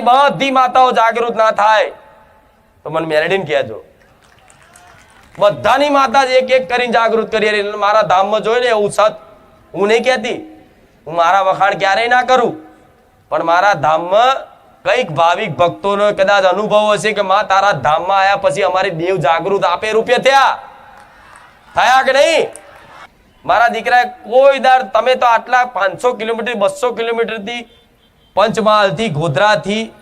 તમારી બધી માતાઓ જાગૃત ના થાય. તો મને મેરેડીને કહેજો. બધાની માતા એક એક કરીને જાગૃત કરી મારા ધામમાં જોઈ ને એવું સત હું નહીં કહેતી. હું મારા વખાણ ક્યારેય ના કરું. પણ મારા ધામમાં કંઈક ભાવિક ભક્તોનો કદાચ અનુભવ હશે કે, માં, તારા ધામમાં આવ્યા પછી અમારી દેવ જાગૃત આપે રૂપે થયા. થયા કે નહીં? મારા દીકરાએ કોઈ દાર તમે તો આટલા પાંચસો કિલોમીટર, બસો કિલોમીટરથી પંચમહાલથી, ગોધરાથી,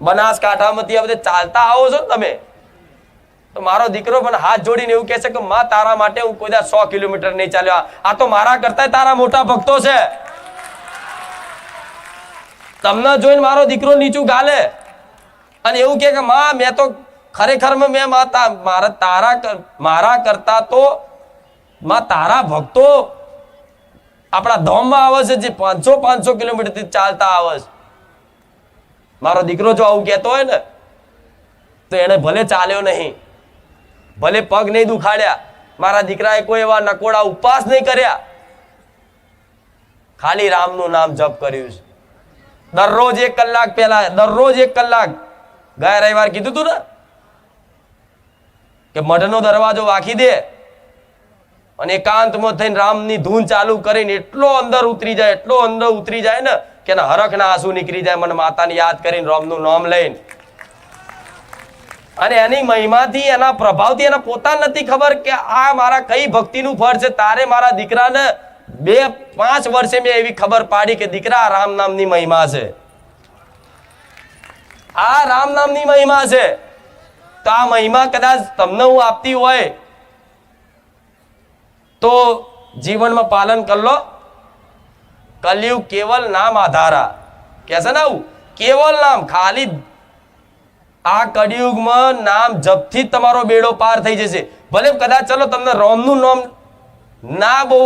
બનાસકાંઠામાંથી આ બધે ચાલતા આવો છો તમે? તો મારો દીકરો પણ હાથ જોડીને એવું કહે છે કે, માં, તારા માટે હું કોઈ સો કિલોમીટર નહીં ચાલ્યો. આ તો મારા કરતા તારા મોટા ભક્તો છે. તમને જોઈને મારો દીકરો નીચું ગાલે. અને એવું કે, માં, મેં તો ખરેખર મેં મારા, તારા મારા કરતા તો માં, તારા ભક્તો આપણા ધોમમાં આવે છે, જે પાંચસો પાંચસો કિલોમીટરથી ચાલતા આવે છે. મારો દીકરો જો આવું કહેતો હોય ને, તો એને ભલે ચાલ્યો નહીં, ભલે પગ નહીં દુખાડ્યા, મારા દીકરાએ કોઈ એવા નકોડા ઉપવાસ નહીં કર્યા. ખાલી રામનું નામ જપ કર્યું છે. દરરોજ એક કલાક પહેલા, દરરોજ એક કલાક ગયા રવિવાર કીધું તું ને, કે મઢનો દરવાજો વાંખી દે અને એકાંતમાં થઈને રામની ધૂન ચાલુ કરીને એટલો અંદર ઉતરી જાય, એટલો અંદર ઉતરી જાય ને કે હરખના આંસુ નીકળી જાય, મને માતાને યાદ કરીને રોમનું નામ લઈને. અને એની મહિમાથી, એના પ્રભાવથી, એને પોતાને નથી ખબર કે આ મારા કઈ ભક્તિનું ફળ છે. તારે મારા દીકરાને બે, પાંચ વર્ષે મેં એવી ખબર પાડી કે દીકરા રામ નામની મહિમા છે. આ રામ નામની મહિમા છે. તો આ મહિમા કદાચ તમને હું આપતી હોય તો જીવનમાં પાલન કરી લો. કલયુગ કેવલ નામ આધારા. કે છે ને આવું? કેવલ નામ, ખાલી આ કળિયુગમાં નામ જપથી જ તમારો બેડો પાર થઈ જશે. ભલે કદાચ ચલો તમને રોમનું નામ ના બહુ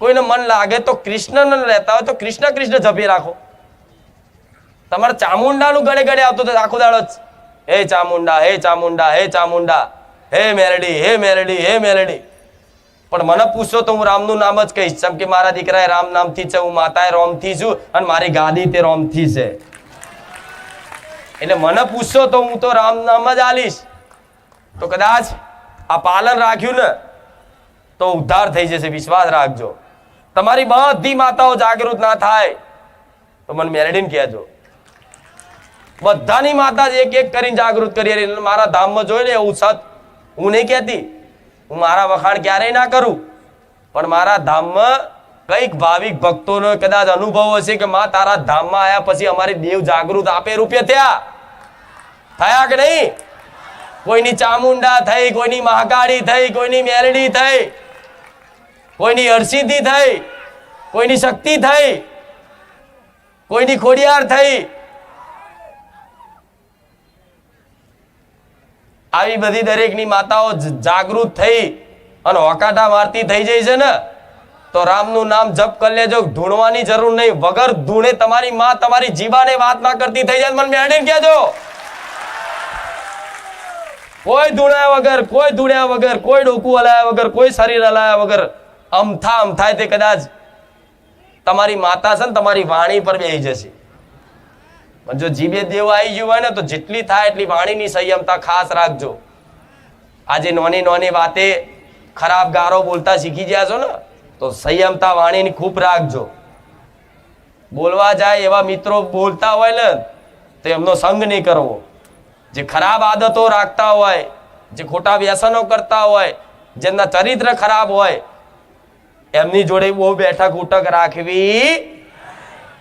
કોઈને મન લાગે તો કૃષ્ણને રહેતા હોય તો કૃષ્ણ કૃષ્ણ જપી રાખો. તમારે ચામુંડાનું ગળે ગળે આવતું તો આખો દાડો જ. હે ચામુંડા હે ચામુંડા હે ચામુંડા. હે મેરડી હે મેરડી હે મેરડી. પણ મને પૂછશો તો હું રામનું નામ જ કહીશ. જેમ કે મારા દીકરાએ રામ નામથી છે, હું માતાએ રોમથી છું અને મારી ગાદી તે રોમથી છે. એટલે મને પૂછશો તો હું તો રામ નામ જ આલીશ. તો કદાચ આ પાલન રાખ્યું ને, તો ઉદ્ધાર થઈ જશે. વિશ્વાસ રાખજો. તમારી બધી માતાઓ જાગૃત ના થાય, તો મને મેરેડીને કહેજો. બધાની માતા જ એક એક કરીને જાગૃત કરી મારા ધામમાં જોઈ ને એવું સત હું નહીં કહેતી. હું મારા વખાણ ક્યારેય ના કરું. પણ મારા ધામમાં કંઈક ભાવિક ભક્તોનો કદાચ અનુભવ હશે કે માં તારા ધામમાં આવ્યા પછી અમારી દેવ જાગૃત આપે રૂપિયા થયા? થયા કે નહીં? કોઈની ચામુંડા થઈ, કોઈની મહાકાળી થઈ, કોઈની મેલડી થઈ, કોઈની હરસિદ્ધિ થઈ, કોઈની શક્તિ થઈ, કોઈની ખોડિયાર થઈ આવી બધી દરેકની માતાઓ જાગૃત થઈ અને હોકાટા મારતી થઈ જાય છે ને, તો રામનું નામ જપ કરી લેજો, ધૂણવાની જરૂર નહીં. વગર ધૂણે તમારી માં તમારી જીવાને વાત ના કરતી થઈ જાય મને મેળવીને કહેજો. કોઈ ધૂણ્યા વગર, કોઈ ધૂણ્યા વગર, કોઈ ડોકું હલાયા વગર, કોઈ શરીર હલાયા વગર અમથા અમથાય તે કદાચ તમારી માતા છે ને, તમારી વાણી પર બેસી જશે. પણ જો જીભે દેવ આવી ગયું હોય ને, તો જેટલી થાય એટલી વાણીની સંયમતા ખાસ રાખજો. આજે નોની નોની વાતે ખરાબ ગારો બોલતા શીખી ગયા છો ને, તો સંયમતા વાણીની ખૂબ રાખજો. બોલવા જાય એવા મિત્રો બોલતા હોય ને, તો એમનો સંગ નહીં કરવો. જે ખરાબ આદતો રાખતા હોય, જે ખોટા વ્યસનો કરતા હોય, જેમના ચરિત્ર ખરાબ હોય, એમની જોડે બહુ બેઠક ઉઠક રાખવી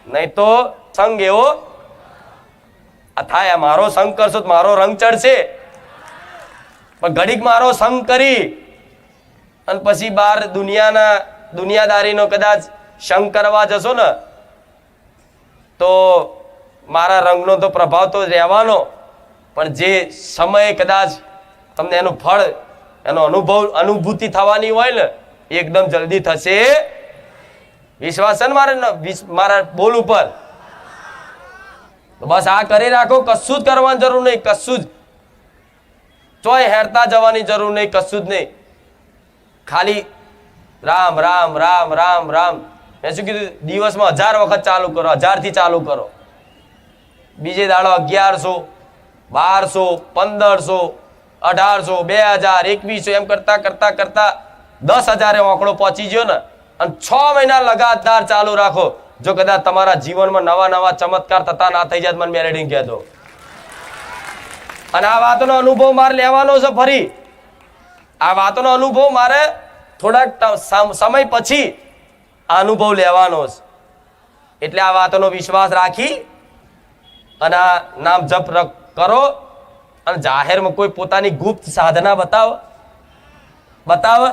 નહીં તો સંગ એવો આ થાય મારો સંગ કરશો તો મારો રંગ ચડશે. પણ ઘડીક મારો સંગ કરી અને પછી બહાર દુનિયાના દુનિયાદારીનો કદાચ સંગ કરવા જશો ને, તો મારા રંગનો તો પ્રભાવ તો રહેવાનો. પણ જે સમયે કદાચ તમને એનું ફળ, એનો અનુભવ, અનુભૂતિ થવાની હોય ને એકદમ જલ્દી થશે. વિશ્વાસ છે ને મારે મારા બોલ ઉપર? બસ આ કરી રાખો કશું જ કરવાની જરૂર નહીં, કશું જ. ચોય હેરતા જવાની જરૂર નહીં, કશું જ નહીં. ખાલી રામ રામ રામ રામ રામ. મેં શું કીધું? દિવસમાં હજાર વખત ચાલુ કરો, હજારથી ચાલુ કરો. બીજે દાડો અગિયારસો, બારસો, પંદરસો, અઢારસો, બે હજાર, એકવીસો, એમ કરતા કરતા કરતા દસ હજારે આંકડો પહોંચી ગયો ને. અને છ મહિના લગાતાર ચાલુ રાખો. જો કદાચ તમારા જીવનમાં નવા નવા ચમત્કાર થતા ના થઈ જાય મને મેરેડિંગ કહેતો અને આ વાતનો અનુભવ મારે લેવાનો છે ફરી. આ વાતનો અનુભવ મારે થોડાક સમય પછી આ અનુભવ લેવાનો છે. એટલે આ વાતનો વિશ્વાસ રાખી અને આ નામ જપ કરો અને જાહેરમાં કોઈ પોતાની ગુપ્ત સાધના બતાવો. બતાવ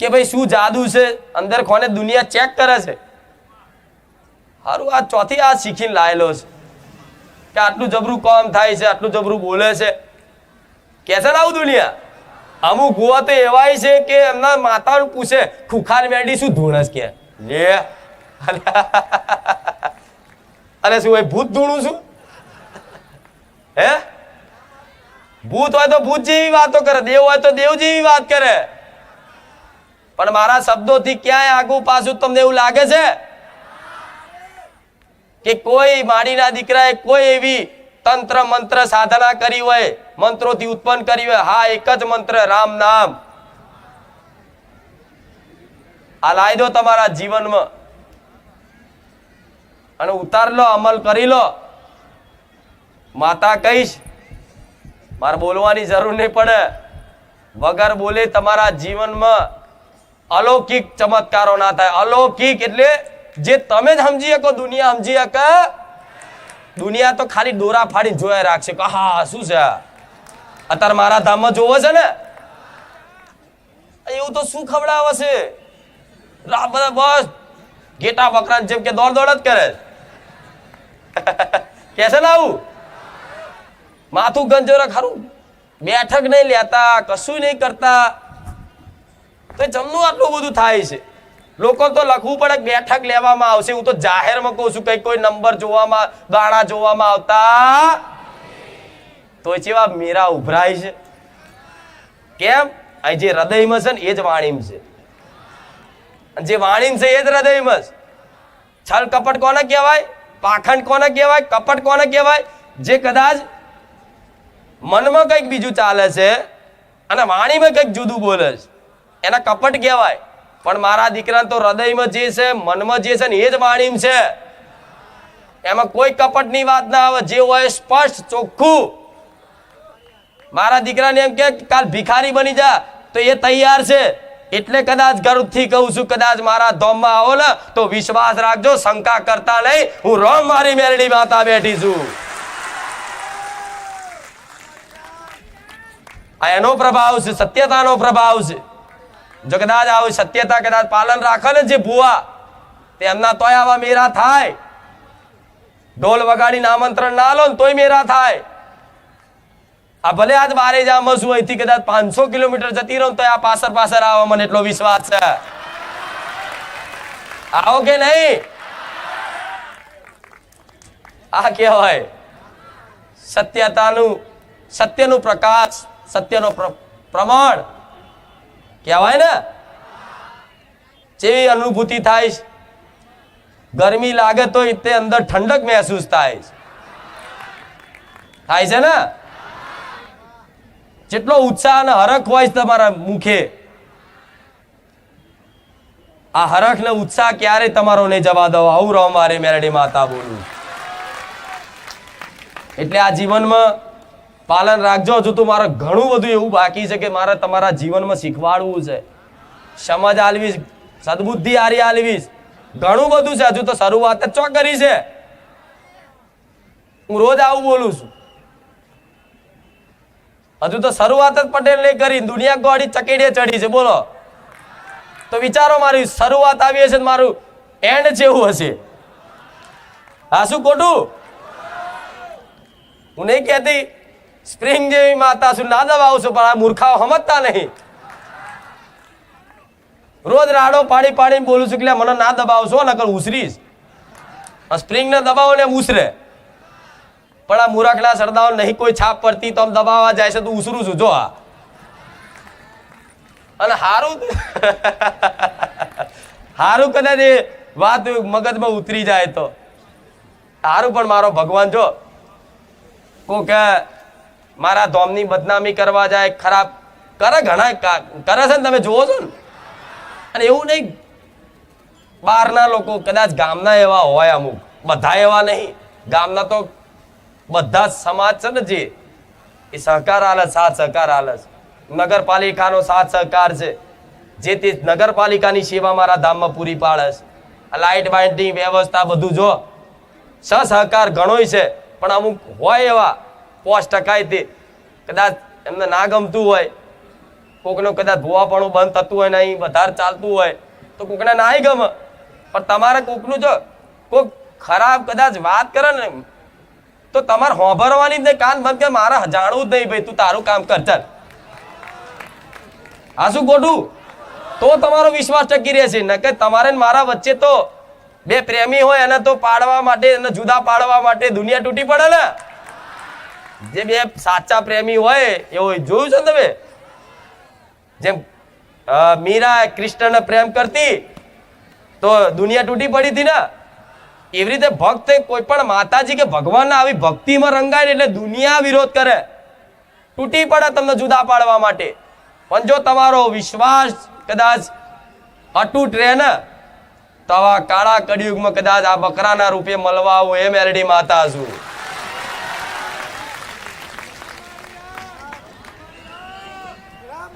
કે ભાઈ શું જાદુ છે? અંદર કોને દુનિયા ચેક કરે છે? સારું આ ચોથી આ શીખીને લાયેલો છે. કે આટલું જબરું કામ થાય છે, આટલું જબરું બોલે છે. કે છે આવું દુનિયા? અમુક ગુવા તો એવાય છે કે એમના માતાનું પૂછે ખુખાર મેડી શું ધૂણસ કે? લે. અરે શું હોય ભૂત ધૂણું છું હે? ભૂત હોય તો ભૂત જેવી વાતો કરે, દેવ હોય તો દેવ જેવી વાત કરે. પણ મારા શબ્દોથી ક્યાંય આગું પાછું તમને એવું લાગે છે? કે કોઈ માડીના દીકરાએ કોઈ એવી તંત્ર મંત્ર સાધના કરી હોય, મંત્રોથી ઉત્પન્ન કરી હોય, હા, એક જ મંત્ર, રામ નામ. આ લાવી દો તમારા જીવનમાં. અને ઉતાર લો, અમલ કરી લો. માતા કહીશ, મારે બોલવાની જરૂર નહીં પડે. વગર બોલે તમારા જીવનમાં અલૌકિક ચમત્કારો ના થાય. અલૌકિક એટલે જે તમે જ સમજી શકો, દુનિયા સમજી શકે. દુનિયા તો ખાલી દોરા ફાડી જોયા રાખશે કે હા શું છે? અત્યારે મારા ધામમાં જોવો છે ને. એવું તો શું ખવડાવે છે? બધા બસ ઘેટા બકરા જેમ કે દોડ દોડ જ કરે કે છે ને આવું? માથું ગંજોરે ખરું. બેઠક નહીં લેતા, કશું નહીં કરતા. તો જમનું આટલું બધું થાય છે. લોકો તો લખવું પડે બેઠક લેવામાં આવશે. હું તો જાહેરમાં કહું છું કઈ કોઈ નંબર જોવામાં ગાણા જોવામાં આવતા તો જેવા મેરા ઉભરાય છે. કેમ? અહીં જે હૃદયમાં છે ને, એ જ વાણીમ છે. જે વાણીમ છે, એ જ હૃદયમાં છલ કપટ કોને કહેવાય? પાખંડ કોને કહેવાય? કપટ કોને કહેવાય? જે કદાચ મનમાં કંઈક બીજું ચાલે છે અને વાણીમાં કંઈક જુદું બોલે છે. એના કપટ કહેવાય. પણ મારા દીકરાને તો હૃદયમાં જે છે, મનમાં જે છે ને એ જ વાણીમ છે. એમાં કોઈ કપટની વાત ના આવે, જે હોય સ્પષ્ટ, ચોખ્ખું. મારા દીકરાને એમ કે, કાલ ભિખારી બની જા, તો એ તૈયાર છે. એટલે કદાચ ગર્વથી કહું છું, કદાચ મારા ધોમમાં આવો ને, તો વિશ્વાસ રાખજો, શંકા કરતા નહીં, હું રોમ મારી મેરડી માતા બેઠી છું. આ એનો પ્રભાવ છે, સત્યતાનો પ્રભાવ છે. જો કદાચ આવું સત્યતા કદાચ પાલન રાખે ને જે ભુવા, તે એમના તોય આવા મેરા થાય. ઢોલ વગાડીને આમંત્રણ ના લો ને તોય મેરા થાય. આ ભલે આજ બારે આમ છું અહીંથી કદાચ પાંચસો કિલોમીટર જતી રહું તો આ પાછળ પાછળ આવવા મને એટલો વિશ્વાસ છે. આવો કે નહીં? આ કહેવાય, સત્યતાનું, સત્યનું પ્રકાશ, સત્યનો પ્રમાણ. કહેવાય ને? જેવી અનુભૂતિ થાય ગરમી લાગે તો તે અંદર ઠંડક મહેસૂસ થાય થાય છે ને? જેટલો ઉત્સાહ અને હરખ હોય તમારા મુખે, આ હરખ ને ઉત્સાહ ક્યારે તમારો નહીં જવા દો. આવું રહો મારે મેરડી માતા બોલું. એટલે આ જીવનમાં પાલન રાખજો. હજુ તો મારે ઘણું બધું એવું બાકી છે કે મારે તમારા જીવનમાં શીખવાડવું છે. સમજ આલવીશ, સદબુદ્ધિ આરી આલવીશ. ઘણું બધું છે. હજુ તો શરૂઆત જ ચો કરી છે. હું રોજ આવું બોલું છું. હજુ તો શરૂઆત જ પટેલ નહીં કરી. દુનિયા ગોળી ચકેડીએ ચડી છે. બોલો. તો વિચારો મારી શરૂઆત આવી હશે મારું એન્ડ જેવું હશે. હા, શું ખોટું? હું નહીં કહેતી. સ્પ્રિંગ જેવી માતા છું ના દબાવું પણ આ મૂર્ખાઓ સમજતા નહીં. રોજ રાડો પાડી પાડીને બોલું છું કે મને ના દબાવશો નકર ઉસરીશ સ્પ્રિંગ ને દબાવો ને ઉસરે પણ આ મૂરખના સરદાઓ નહીં, કોઈ છાપ પડતી તો દબાવવા જાય છે તો ઉસરું છું. જો આ. અને હારું હારું કદાચ એ વાત મગજમાં ઉતરી જાય તો. હારું પણ મારો ભગવાન જો. કોક મારા ધોમની બદનામી કરવા જાય, ખરાબ કરે ઘણા કરે છે ને તમે જુઓ છો ને? અને એવું નહીં, બહારના લોકો કદાચ ગામના એવા હોય અમુક, બધા એવા નહીં. ગામના તો બધા જ સમાજ છે ને જે, એ સહકાર આલે સાથ સહકાર આલે છે. નગરપાલિકાનો સાથ સહકાર છે. જે તે નગરપાલિકાની સેવા મારા ધામમાં પૂરી પાડે છે. લાઇટ બાઇટની વ્યવસ્થા બધું જો સહકાર ઘણોય છે, પણ અમુક હોય એવા પોચ ટકાય તે. કદાચ એમને ના ગમતું હોય, કોકનું કદાચ ભૂવાપણું બંધ થતું હોય નહીં વધારે ચાલતું હોય, તો કોકને નાય ગમે. પણ તમારે કોકનું જો કોક ખરાબ કદાચ વાત કરે ને, તો તમારે હોંભરવાની જ કાન બંધ કે મારે જાણવું જ નહીં ભાઈ, તું તારું કામ કર, ચાલ. આ શું ખોટું તો તમારો વિશ્વાસ ટકી રહેશે. ન કે તમારે મારા વચ્ચે તો બે પ્રેમી હોય, એને તો પાડવા માટે, એને જુદા પાડવા માટે દુનિયા તૂટી પડે ને. જે બે સાચા પ્રેમી હોય એવું જોયું છે તમે? જેમ મીરા કૃષ્ણને પ્રેમ કરતી, તો દુનિયા તૂટી પડી હતી ને? એવી રીતે ભક્ત કોઈ પણ માતાજી કે ભગવાન આવી ભક્તિમાં રંગાય એટલે દુનિયા વિરોધ કરે. તૂટી પડે તમને જુદા પાડવા માટે. પણ જો તમારો વિશ્વાસ કદાચ અતૂટ રહે ને, તો આવા કાળા કળિયુગમાં કદાચ આ બકરાના રૂપે મળવા આવું એ મેરડી માતા છું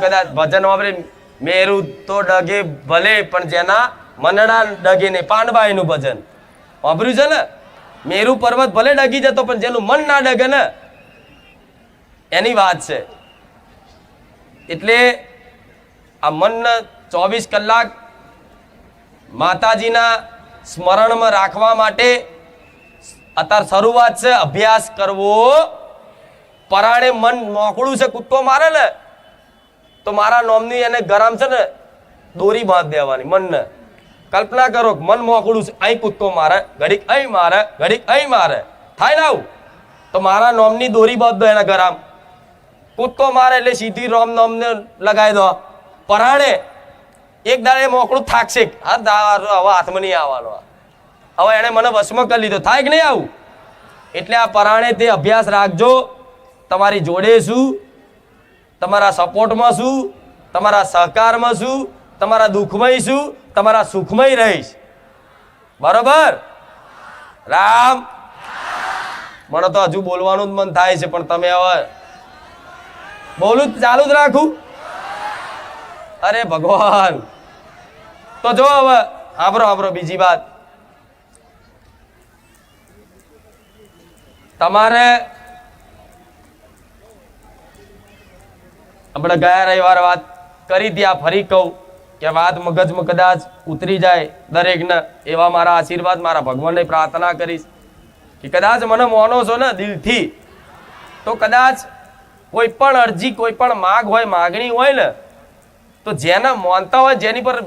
કદાચ ભજન વાપરે, મેરુ તો ડગે ભલે, પણ જેના મનડા ડગે ને પાંડબાઈ નું ભજન. વાપર્યું છે ને? મેરુ પર્વત ભલે ડગી જતો, પણ જેનું મન ના ડગે ને, એની વાત છે. એટલે આ મનને ચોવીસ કલાક માતાજીના સ્મરણમાં રાખવા માટે અત્યારે શરૂઆત છે, અભ્યાસ કરવો. પરાણે મન મોકળું છે, કૂદકો મારે ને. તો મારા નોમની એને ગરમ છે ને, દોરી બાંધ દેવાની, મનને. કલ્પના કરો મન મોકળું છે અહીં કૂદકો મારે, ઘડીક અહીં મારે, ઘડીક અહીં મારે. થાય ને આવું? તો મારા નોમની દોરી બાંધ દો એના ગરમ. કૂદકો મારે એટલે સીધી રોમ નોમને લગાવી દો. પરાણે એક દાડે મોકળું થાકશે હા દા- હવે હાથમાં નહીં આવવાનો આ. હવે એને મને વશમાં કરી લીધો. થાય કે નહીં આવું? એટલે આ પરાણે તે અભ્યાસ રાખજો. તમારી જોડે શું તમારા સપોર્ટમાં શું તમારા સહકારમાં શું તમારા દુઃખમય શું તમારા સુખમય રહીશ. બરોબર? રામ. મને તો હજુ બોલવાનું જ મન થાય છે, પણ તમે હવે બોલું જ, ચાલુ જ રાખું. અરે ભગવાન. તો જો હવે આબરો આબરો બીજી વાત. તમારે આપણે ગયા રવિવારે વાત કરી ત્યાં ફરી કહું કે વાત મગજમાં કદાચ ઉતરી જાય દરેકને એવા મારા આશીર્વાદ, મારા ભગવાનને પ્રાર્થના કરીશ કે કદાચ મને મોનો છો ને દિલથી, તો કદાચ કોઈ પણ અરજી, કોઈ પણ માગ હોય, માગણી હોય ને, તો જેના માનતા હોય જેની પર